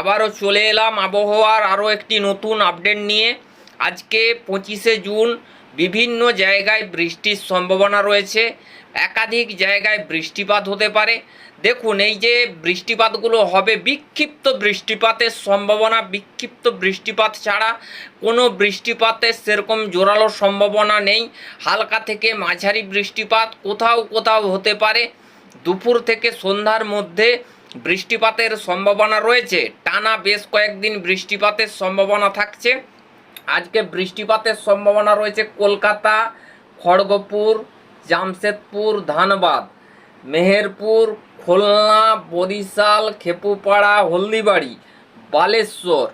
আবারও চলে এলাম আবহাওয়ার আরও একটি নতুন আপডেট নিয়ে। আজকে পঁচিশে জুন, বিভিন্ন জায়গায় বৃষ্টির সম্ভাবনা রয়েছে। একাধিক জায়গায় বৃষ্টিপাত হতে পারে। দেখুন, এই যে বৃষ্টিপাতগুলো হবে, বিক্ষিপ্ত বৃষ্টিপাতের সম্ভাবনা, বিক্ষিপ্ত বৃষ্টিপাত ছাড়া কোনো বৃষ্টিপাতের সেরকম জোরালো সম্ভাবনা নেই। হালকা থেকে মাঝারি বৃষ্টিপাত কোথাও কোথাও হতে পারে। দুপুর থেকে সন্ধ্যার মধ্যে বৃষ্টিপাতের সম্ভাবনা রয়েছে। টানা বেশ কয়েকদিন বৃষ্টিপাতের সম্ভাবনা থাকছে। আজকে বৃষ্টিপাতের সম্ভাবনা রয়েছে কলকাতা, খড়গপুর, জামশেদপুর, ধানবাদ, মেহেরপুর, খুলনা, বরিশাল, খেপুপাড়া, হলদিবাড়ি, বালেশ্বর,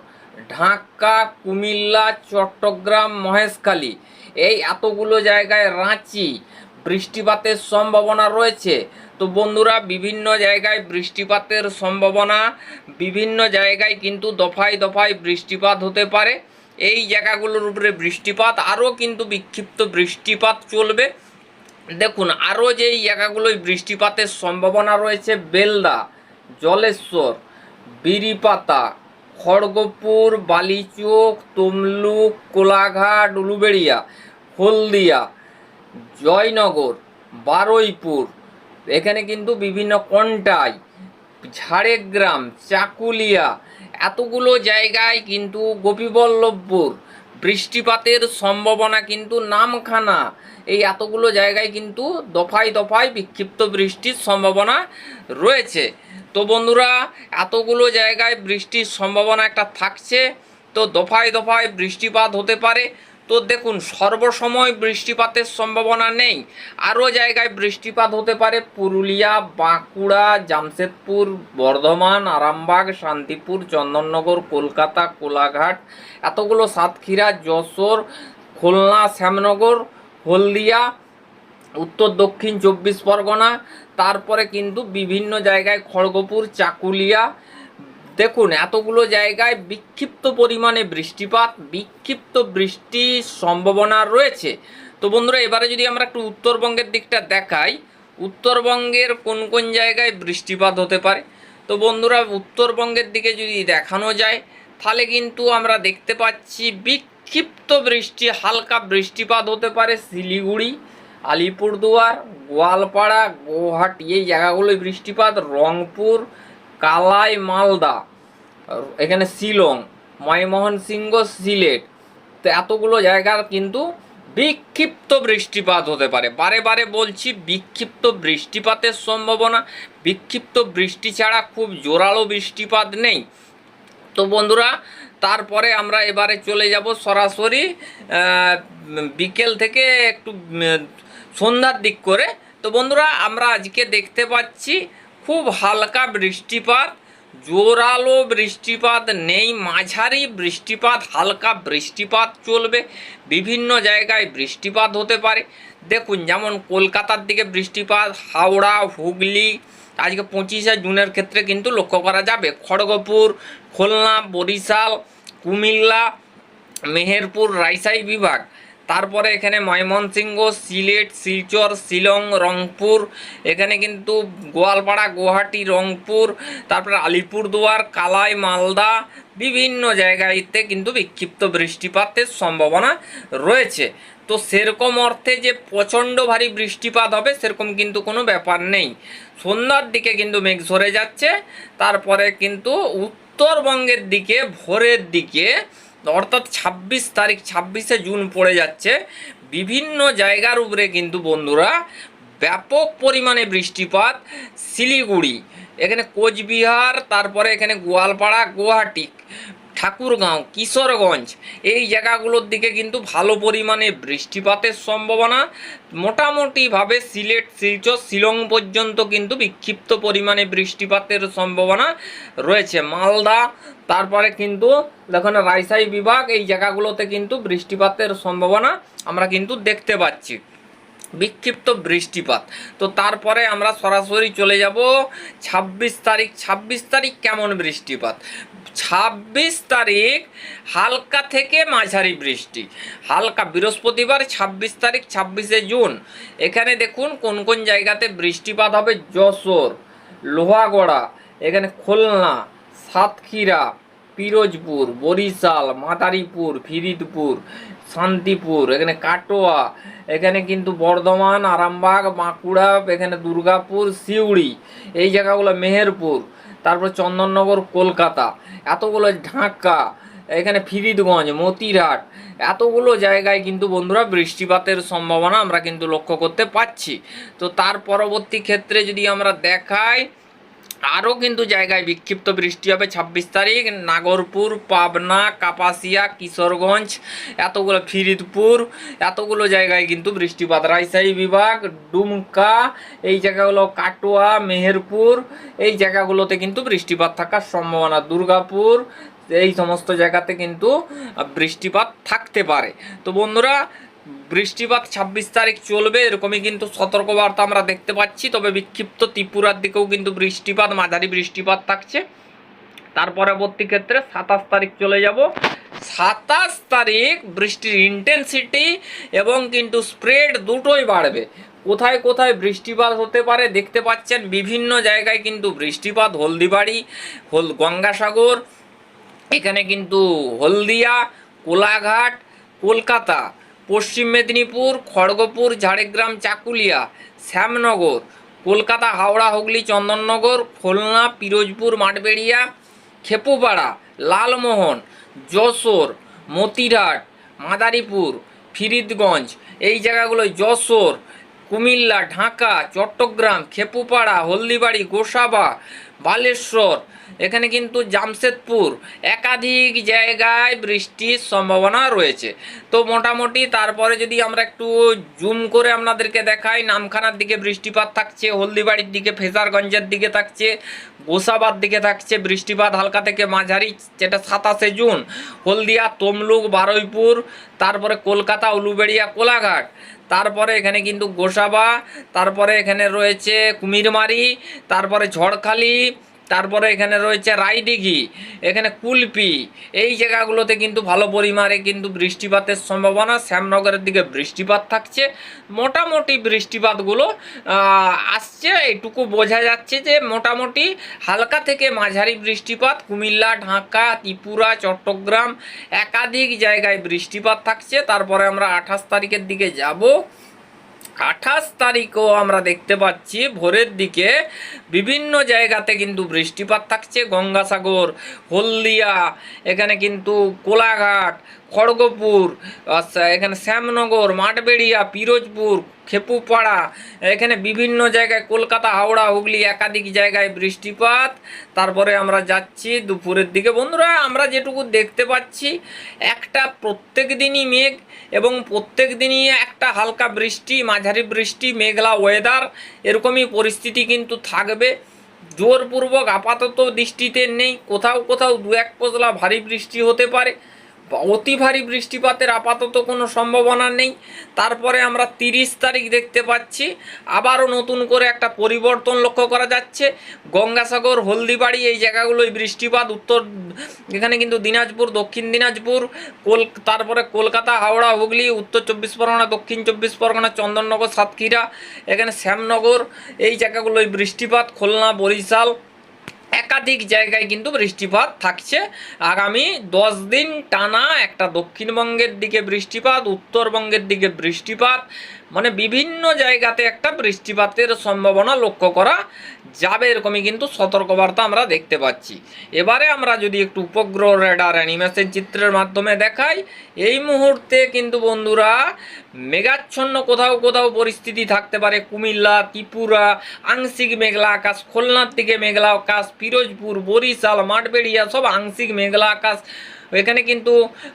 ঢাকা, কুমিল্লা, চট্টগ্রাম, মহেশখালী। এই এতগুলো জায়গায় রাঁচি বৃষ্টিপাতের সম্ভাবনা রয়েছে। তো বন্ধুরা, বিভিন্ন জায়গায় বৃষ্টিপাতের সম্ভাবনা, বিভিন্ন জায়গায় কিন্তু দফায় দফায় বৃষ্টিপাত হতে পারে। এই জায়গাগুলোর উপরে বৃষ্টিপাত, আরও কিন্তু বিক্ষিপ্ত বৃষ্টিপাত চলবে। দেখুন, আরও যেই জায়গাগুলোয় বৃষ্টিপাতের সম্ভাবনা রয়েছে, বেলদা, জলেশ্বর, বিরিপাতা, খড়গপুর, বালিচোক, তমলুক, কোলাঘাট, উলুবেড়িয়া, হলদিয়া জয়নগর, বারুইপুর। এখানে কিন্তু বিভিন্ন কন্টাই, ঝাড়গ্রাম, চাকুলিয়া, এতগুলো জায়গায় কিন্তু গোপীবল্লভপুর। বৃষ্টিপাতের সম্ভাবনা কিন্তু নামখানা। এই এতগুলো জায়গায় কিন্তু দফায় দফায় বিক্ষিপ্ত বৃষ্টির সম্ভাবনা রয়েছে। তো বন্ধুরা, এতগুলো জায়গায় বৃষ্টির সম্ভাবনা একটা থাকছে। তো দফায় দফায় বৃষ্টিপাত হতে পারে। তো দেখুন, সর্বসময় বৃষ্টিপাতের সম্ভাবনা নেই। আরও জায়গায় বৃষ্টিপাত হতে পারে পুরুলিয়া, বাঁকুড়া, জামশেদপুর, বর্ধমান, আরামবাগ, শান্তিপুর, চন্দননগর, কলকাতা, কোলাঘাট, এতগুলো সাতক্ষীরা, যশোর, খুলনা, শ্যামনগর, হলদিয়া, উত্তর দক্ষিণ চব্বিশ পরগনা, তারপরে কিন্তু বিভিন্ন জায়গায় খড়গপুর, চাকুলিয়া দেখুন, এতগুলো জায়গায় বিক্ষিপ্ত পরিমাণে বৃষ্টিপাত, বিক্ষিপ্ত বৃষ্টির সম্ভাবনা রয়েছে। তো বন্ধুরা, এবারে যদি আমরা একটু উত্তরবঙ্গের দিকটা দেখাই, উত্তরবঙ্গের কোন কোন জায়গায় বৃষ্টিপাত হতে পারে? তো বন্ধুরা, উত্তরবঙ্গের দিকে যদি দেখানো যায়, তাহলে কিন্তু আমরা দেখতে পাচ্ছি বিক্ষিপ্ত বৃষ্টি, হালকা বৃষ্টিপাত হতে পারে শিলিগুড়ি, আলিপুরদুয়ার, গোয়ালপাড়া গুয়াহাটি এই জায়গাগুলোয় বৃষ্টিপাত, রংপুর কালাই মালদা, এখানে শিলং ময়মোহন সিংহ সিলেট। তো এতগুলো জায়গার কিন্তু বিক্ষিপ্ত বৃষ্টিপাত হতে পারে। বারে বারে বলছি, বিক্ষিপ্ত বৃষ্টিপাতের সম্ভাবনা। বিক্ষিপ্ত বৃষ্টি ছাড়া খুব জোরালো বৃষ্টিপাত নেই। তো বন্ধুরা, তারপরে আমরা এবারে চলে যাব সরাসরি বিকেল থেকে একটু সন্ধ্যার দিক করে। তো বন্ধুরা, আমরা আজকে দেখতে পাচ্ছি খুব হালকা বৃষ্টিপাত, জোরালো বৃষ্টিপাত, নেই মাঝারি বৃষ্টিপাত, হালকা বৃষ্টিপাত চলবে। বিভিন্ন জায়গায় বৃষ্টিপাত হতে পারে। দেখুন, যেমন কলকাতার দিকে বৃষ্টিপাত, হাওড়া, হুগলি, আজকে পঁচিশে জুনের ক্ষেত্রে কিন্তু লক্ষ্য করা যাবে। খড়গপুর, খুলনা, বরিশাল, কুমিল্লা, মেহেরপুর রাইসাই বিভাগ। তারপরে এখানে ময়মনসিংহ, সিলেট, শিলচর, শিলং, রংপুর, এখানে কিন্তু গোয়ালপাড়া, গুয়াহাটি, রংপুর, তারপরে আলিপুরদুয়ার, কালাই, মালদা বিভিন্ন জায়গাতে কিন্তু বিক্ষিপ্ত বৃষ্টিপাতের সম্ভাবনা রয়েছে। তো সেরকম অর্থে যে প্রচণ্ড ভারী বৃষ্টিপাত হবে, সেরকম কিন্তু কোনো ব্যাপার নেই। সন্ধ্যার দিকে কিন্তু মেঘ ঝরে যাচ্ছে, তারপরে কিন্তু উত্তরবঙ্গের দিকে, ভোরের দিকে অর্থাৎ ছাব্বিশ তারিখ, ছাব্বিশে জুন পড়ে যাচ্ছে। বিভিন্ন জায়গার উপরে কিন্তু বন্ধুরা ব্যাপক পরিমাণে বৃষ্টিপাত শিলিগুড়ি, এখানে কোচবিহার, তারপরে এখানে গোয়ালপাড়া, গুয়াহাটি। ঠাকুরগাঁও, কিশোরগঞ্জ। এই জায়গাগুলোর দিকে কিন্তু ভালো পরিমাণে বৃষ্টিপাতের সম্ভাবনা। মোটামুটিভাবে সিলেট, শিলচর, শিলং পর্যন্ত কিন্তু বিক্ষিপ্ত পরিমাণে বৃষ্টিপাতের সম্ভাবনা রয়েছে। মালদা, তারপরে কিন্তু দেখুন রাইসাই বিভাগ, এই জায়গাগুলোতে কিন্তু বৃষ্টিপাতের সম্ভাবনা আমরা কিন্তু দেখতে পাচ্ছি। বিক্ষিপ্ত বৃষ্টিপাত। তো তারপরে আমরা সরাসরি চলে যাব। ছাব্বিশ তারিখ ছাব্বিশ তারিখ কেমন বৃষ্টিপাত? ছাব্বিশ তারিখ হালকা থেকে মাঝারি বৃষ্টি। হালকা বৃহস্পতিবার ছাব্বিশ তারিখ ছাব্বিশে জুন। এখানে দেখুন কোন কোন জায়গাতে বৃষ্টিপাত হবে? যশোর, লোহাগড়া, এখানে খুলনা, সাতক্ষীরা, পিরোজপুর, বরিশাল, মাদারীপুর, ফিরিদপুর, শান্তিপুর, এখানে কাটোয়া, এখানে কিন্তু বর্ধমান, আরামবাগ, বাঁকুড়া, এখানে দুর্গাপুর, সিউড়ি, এই জায়গাগুলো মেহেরপুর। তারপর চন্দননগর, কলকাতা, এতগুলো ঢাকা, এখানে ফিরিদগঞ্জ, মতিরহাট, এতগুলো জায়গায় কিন্তু বন্ধুরা বৃষ্টিপাতের সম্ভাবনা আমরা কিন্তু লক্ষ্য করতে পাচ্ছি তো তার পরবর্তী ক্ষেত্রে যদি আমরা দেখাই আরও কিন্তু জায়গায় বিক্ষিপ্ত বৃষ্টি হবে। ছাব্বিশ তারিখ, নাগরপুর, পাবনা, কাপাসিয়া, কিশোরগঞ্জ, এতগুলো ফিরিদপুর, এতগুলো জায়গায় কিন্তু বৃষ্টিপাত। রাজশাহী বিভাগ, ডুমকা, এই জায়গাগুলো কাটোয়া, মেহেরপুর, এই জায়গাগুলোতে কিন্তু বৃষ্টিপাত থাকার সম্ভাবনা। দুর্গাপুর, এই সমস্ত জায়গাতে কিন্তু বৃষ্টিপাত থাকতে পারে। তো বন্ধুরা বৃষ্টিপাত ছাব্বিশ তারিখ চলবে, এরকমই কিন্তু সতর্কবার্তা আমরা দেখতে পাচ্ছি। তবে বিক্ষিপ্ত ত্রিপুরার দিকেও কিন্তু বৃষ্টিপাত, মাঝারি বৃষ্টিপাত থাকছে। তার পরবর্তী ক্ষেত্রে সাতাশ তারিখ চলে যাব। সাতাশ তারিখ বৃষ্টির ইন্টেন্সিটি এবং কিন্তু স্প্রেড দুটোই বাড়বে। কোথায় কোথায় বৃষ্টিপাত হতে পারে দেখতে পাচ্ছেন, বিভিন্ন জায়গায় কিন্তু বৃষ্টিপাত, হলদিবাড়ি, হল গঙ্গাসাগর, এখানে কিন্তু হলদিয়া, কোলাঘাট, কলকাতা পশ্চিম মেদিনীপুর, খড়গপুর, ঝাড়গ্রাম, চাকুলিয়া, শ্যামনগর, কলকাতা, হাওড়া, হুগলি, চন্দননগর, খুলনা, পিরোজপুর, মাঠবেড়িয়া, খেপুপাড়া, লালমোহন, যশোর, মতিরহাট, মাদারীপুর, ফিরিদগঞ্জ। এই জায়গাগুলোয় যশোর, কুমিল্লা, ঢাকা, চট্টগ্রাম, খেপুপাড়া, হলদিবাড়ি, গোসাবা, বালেশ্বর এখানে কিন্তু জামশেদপুর একাধিক জায়গায় বৃষ্টির সম্ভাবনা রয়েছে। তো মোটামুটি তারপরে যদি আমরা একটু জুম করে আপনাদেরকে দেখাই, নামখানার দিকে বৃষ্টিপাত থাকছে, হলদিবাড়ির দিকে, ফেজারগঞ্জের দিকে থাকছে গোসাবার দিকে থাকছে বৃষ্টিপাত হালকা থেকে মাঝারি, যেটা সাতাশে জুন। হলদিয়া, তমলুক, বারুইপুর, তারপরে কলকাতা, উলুবেড়িয়া, কোলাঘাট। তারপরে এখানে কিন্তু গোসাবা, তারপরে এখানে রয়েছে কুমিরমারি, তারপরে ঝড়খালি তারপরে এখানে রয়েছে রায়দিঘি এখানে কুলপি, এই জায়গাগুলোতে কিন্তু ভালো পরিমাণে কিন্তু বৃষ্টিপাতের সম্ভাবনা। শ্যামনগরের দিকে বৃষ্টিপাত থাকছে। মোটামুটি বৃষ্টিপাতগুলো আসছে। এইটুকু বোঝা যাচ্ছে যে মোটামুটি হালকা থেকে মাঝারি বৃষ্টিপাত, কুমিল্লা, ঢাকা, ত্রিপুরা, চট্টগ্রাম একাধিক জায়গায় বৃষ্টিপাত থাকছে। তারপরে আমরা আঠাশ তারিখের দিকে যাব। আঠাশ তারিখও আমরা দেখতে পাচ্ছি ভোরের দিকে বিভিন্ন জায়গাতে কিন্তু বৃষ্টিপাত থাকছে, গঙ্গাসাগর, হলদিয়া, এখানে কিন্তু কোলাঘাট খড়গপুর আচ্ছা এখানে শ্যামনগর, মাঠবেড়িয়া, পিরোজপুর, খেপুপাড়া, এখানে বিভিন্ন জায়গায় কলকাতা, হাওড়া, হুগলি একাধিক জায়গায় বৃষ্টিপাত। তারপরে আমরা যাচ্ছি দুপুরের দিকে। বন্ধুরা, আমরা যেটুকু দেখতে পাচ্ছি, একটা প্রত্যেক দিনই মেঘ এবং প্রত্যেক দিনই একটা হালকা বৃষ্টি, মাঝারি বৃষ্টি, মেঘলা ওয়েদার এরকমই পরিস্থিতি কিন্তু থাকবে। জোরপূর্বক আপাতত দৃষ্টিতে নেই। কোথাও কোথাও দু এক পশলা ভারী বৃষ্টি হতে পারে। অতি ভারী বৃষ্টিপাতের আপাতত কোনো সম্ভাবনা নেই। তারপরে আমরা তিরিশ তারিখ দেখতে পাচ্ছি। আবারও নতুন করে একটা পরিবর্তন লক্ষ্য করা যাচ্ছে। গঙ্গাসাগর, হলদিবাড়ি এই জায়গাগুলোয় বৃষ্টিপাত, উত্তর এখানে কিন্তু দিনাজপুর, দক্ষিণ দিনাজপুর, কল, তারপরে কলকাতা, হাওড়া, হুগলি, উত্তর চব্বিশ পরগনা, দক্ষিণ চব্বিশ পরগনা, চন্দননগর, সাতক্ষীরা, এখানে শ্যামনগর এই জায়গাগুলোয় বৃষ্টিপাত, খুলনা, বরিশাল একাধিক জায়গায় কিন্তু বৃষ্টিপাত থাকছে। আগামী দশ দিন টানা একটা দক্ষিণবঙ্গের দিকে বৃষ্টিপাত, উত্তরবঙ্গের দিকে বৃষ্টিপাত মানে বিভিন্ন জায়গাতে একটা বৃষ্টিপাতের সম্ভাবনা লক্ষ্য করা যাবে এরকমই কিন্তু সতর্কবার্তা আমরা দেখতে পাচ্ছি। এবারে আমরা যদি একটু উপগ্রহ রেডার অ্যানিমেশন চিত্রের মাধ্যমে দেখাই, এই মুহূর্তে কিন্তু বন্ধুরা মেঘাচ্ছন্ন কোথাও কোথাও পরিস্থিতি থাকতে পারে। কুমিল্লা, ত্রিপুরা, আংশিক মেঘলা আকাশ, খুলনার দিকে মেঘলা আকাশ, পিরোজপুর, বরিশাল, মাঠবেড়িয়া সব আংশিক মেঘলা আকাশ। এখানে কিন্তু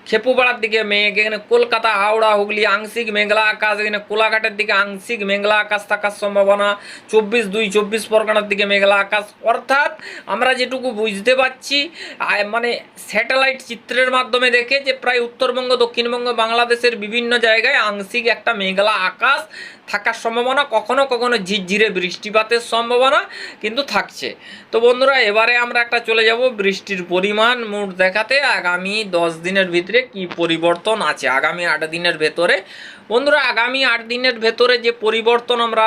খেপুপাড়ার দিকে মেঘ, এখানে কলকাতা, হাওড়া, হুগলি, আংশিক মেঘলা আকাশ, এখানে কোলাঘাটের দিকে আংশিক মেঘলা আকাশ থাকার সম্ভাবনা, চব্বিশ দুই, চব্বিশ পরগনার দিকে মেঘলা আকাশ। অর্থাৎ আমরা যেটুকু বুঝতে পারছি মানে স্যাটেলাইট চিত্রের মাধ্যমে দেখে যে প্রায় উত্তরবঙ্গ, দক্ষিণবঙ্গ, বাংলাদেশের বিভিন্ন জায়গায় আংশিক একটা মেঘলা আকাশ থাকার সম্ভাবনা, কখনো কখনো ঝিরঝিরে বৃষ্টিপাতের সম্ভাবনা কিন্তু থাকছে। তো বন্ধুরা, এবারে আমরা একটা চলে যাব বৃষ্টির পরিমাণ মোট দেখাতে। আগামী আগামী দশ দিনের ভিতরে কি পরিবর্তন আছে? আগামী আট দিনের ভেতরে? বন্ধুরা, আগামী আট দিনের ভেতরে যে পরিবর্তন আমরা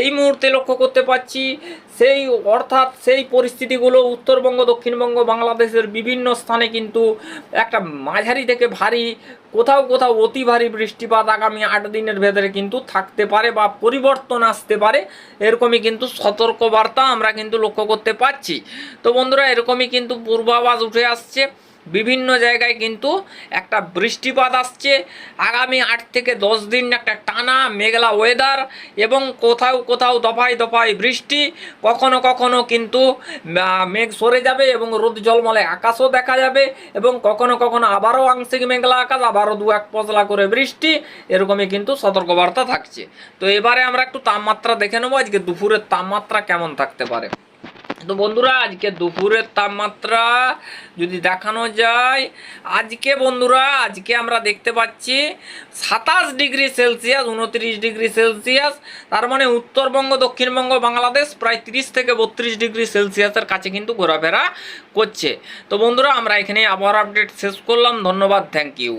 এই মুহূর্তে লক্ষ্য করতে পারছি সেই অর্থাৎ সেই পরিস্থিতিগুলো উত্তরবঙ্গ, দক্ষিণবঙ্গ, বাংলাদেশের বিভিন্ন স্থানে কিন্তু একটা মাঝারি থেকে ভারী, কোথাও কোথাও অতি ভারী বৃষ্টিপাত আগামী আট দিনের ভেতরে কিন্তু থাকতে পারে বা পরিবর্তন আসতে পারে। এরকমই কিন্তু সতর্কবার্তা আমরা কিন্তু লক্ষ্য করতে পারছি তো বন্ধুরা, এরকমই কিন্তু পূর্বাভাস উঠে আসছে। বিভিন্ন জায়গায় কিন্তু একটা বৃষ্টিপাত আসছে। আগামী আট থেকে দশ দিন একটা টানা মেঘলা ওয়েদার এবং কোথাও কোথাও দফায় দফায় বৃষ্টি। কখনো কখনো কিন্তু মেঘ সরে যাবে এবং রোদ জলমলে আকাশও দেখা যাবে এবং কখনো কখনো আবারও আংশিক মেঘলা আকাশ, আবারও দু এক পশলা করে বৃষ্টি। এরকমই কিন্তু সতর্কবার্তা থাকছে। তো এবারে আমরা একটু তাপমাত্রা দেখে নেব। আজকে দুপুরের তাপমাত্রা কেমন থাকতে পারে? তো বন্ধুরা, আজকে দুপুরের তাপমাত্রা যদি দেখানো যায়, আজকে বন্ধুরা, আজকে আমরা দেখতে পাচ্ছি সাতাশ ডিগ্রি সেলসিয়াস, উনত্রিশ ডিগ্রি সেলসিয়াস, তার মানে উত্তরবঙ্গ, দক্ষিণবঙ্গ, বাংলাদেশ প্রায় তিরিশ থেকে বত্রিশ ডিগ্রি সেলসিয়াসের কাছে কিন্তু ঘোরাফেরা করছে। তো বন্ধুরা, আমরা এখানে আবহাওয়ার আপডেট শেষ করলাম, ধন্যবাদ থ্যাংক ইউ